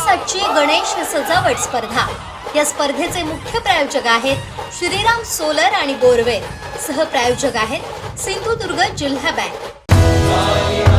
दिवसाची गणेश सजावट स्पर्धा. या स्पर्धेचे मुख्य प्रायोजक आहेत श्रीराम सोलर आणि बोरवेल. सहप्रायोजक आहेत सिंधुदुर्ग जिल्हा बँक.